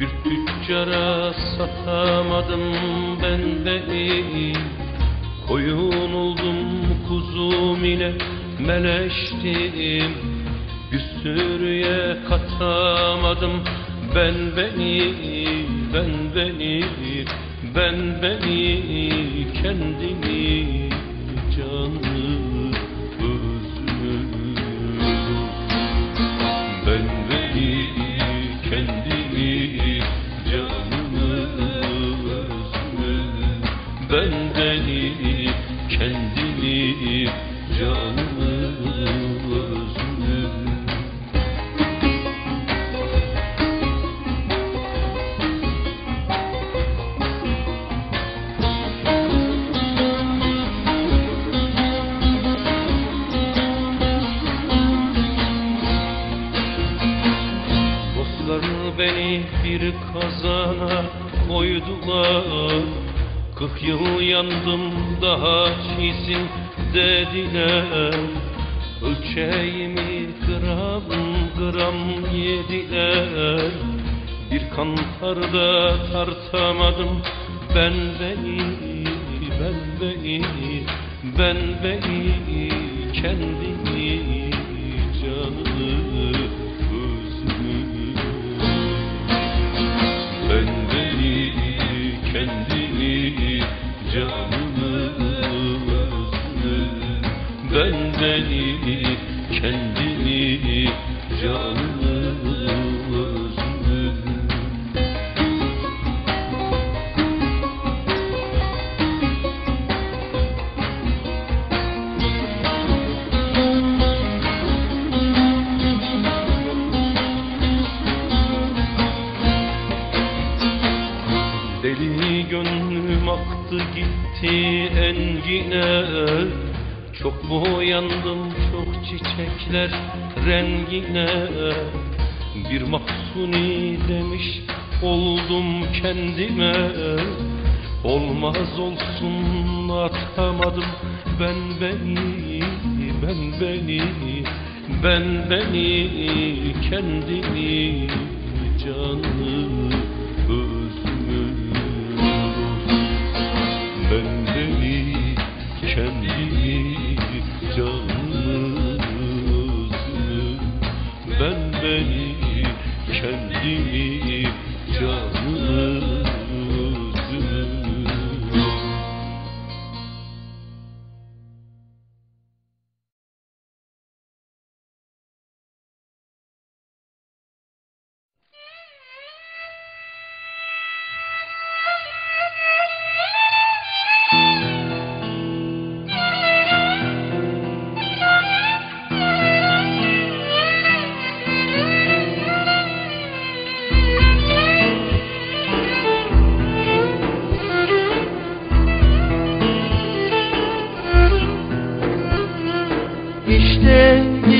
Bir tüccara satamadım ben de. Koyun oldum kuzum ile meleştim. Bir sürüye katamadım ben beni Ben beni ben beni kendimi. Ben beni kendimi canımı özümü. Dostlar beni bir kazana koydular Kırk yıl yandım daha çiğsin dediler Ölçeğimi gram gram yediler Bir kantarda tartamadım. Ben beni ben beni ben beni kendimi ben beni kendimi canımı özümü Deli gönlüm aktı gitti engine Çok boyandım çok çiçekler rengine? Bir mahsuni demiş oldum kendime. Olmaz olsun atamadım ben beni ben beni ben beni kendimi canımı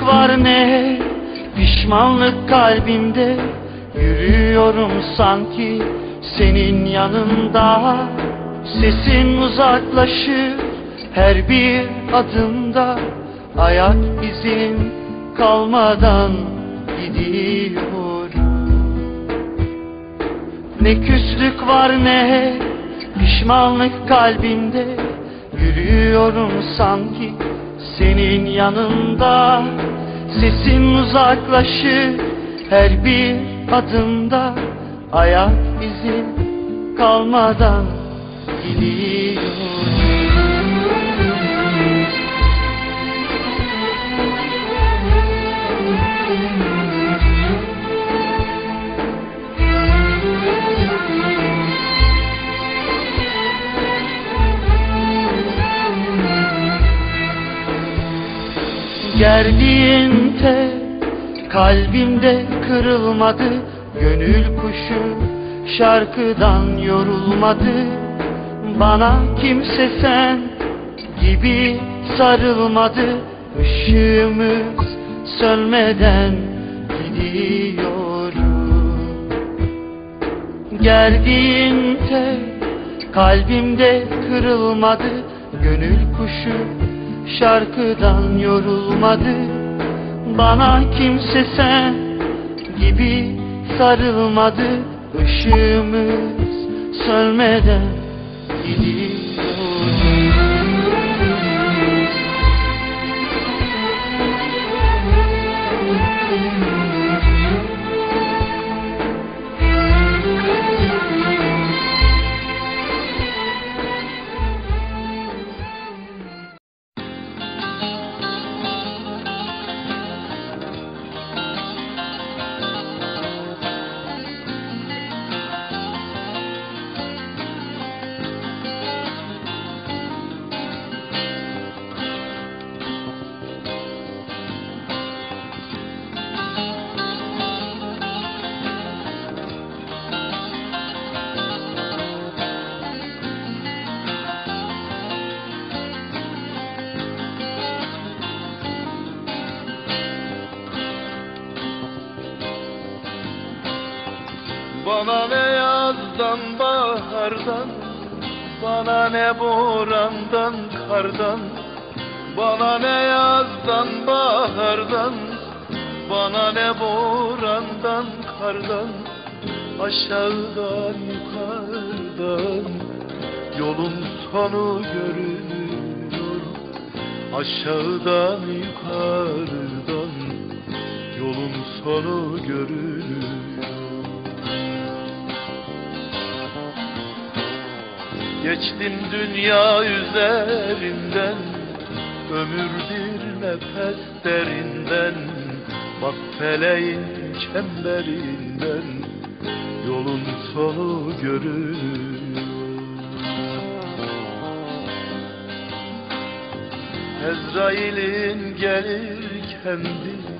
küslük var ne? Pişmanlık kalbimde. Yürüyorum sanki senin yanında. Sesin uzaklaşır her bir adımda. Ayak izin kalmadan gidiyorum Ne küslük var ne pişmanlık kalbimde. Yürüyorum sanki senin yanında. Sesin uzaklaşır her bir adımda. Ayak izin kalmadan gidiyorum kalbimde kırılmadı Gönül kuşu şarkıdan yorulmadı. Bana kimse sen gibi sarılmadı. Işığımız sönmeden gidiyorum Gerdiğin tel kalbimde kırılmadı Gönül kuşu şarkıdan yorulmadı Bana kimse sen gibi sarılmadı. Işığımız sönmeden gidiyor Bana ne yazdan bahardan? Bana ne borandan kardan? Bana ne yazdan bahardan? Bana ne borandan kardan? Aşağıdan yukarıdan Yolun sonu görünüyor. Aşağıdan yukarıdan Yolun sonu görünüyor Geçtim dünya üzerinden Ömür nefes derinden Bak feleğin çemberinden Yolun sonu görünüyor. Ezrail'in gelir kendine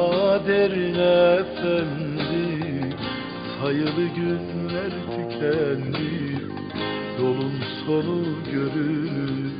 Aderin efendi Sayılı günler tükendi Yolun sonu görünüyor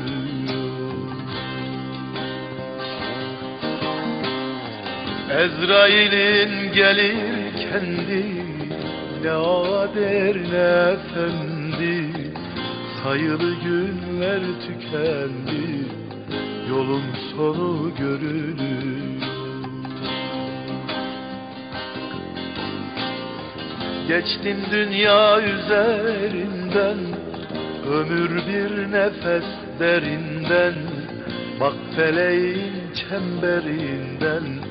Ezrail'in gelir kendi Ne ader ne efendi. Sayılı günler tükendi Yolun sonu görünüyor Geçtim dünya üzerinden Ömür bir nefes derinden. Bak feleğin çemberinden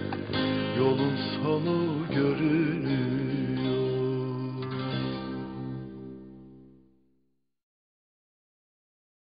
Yolun sonu görünür.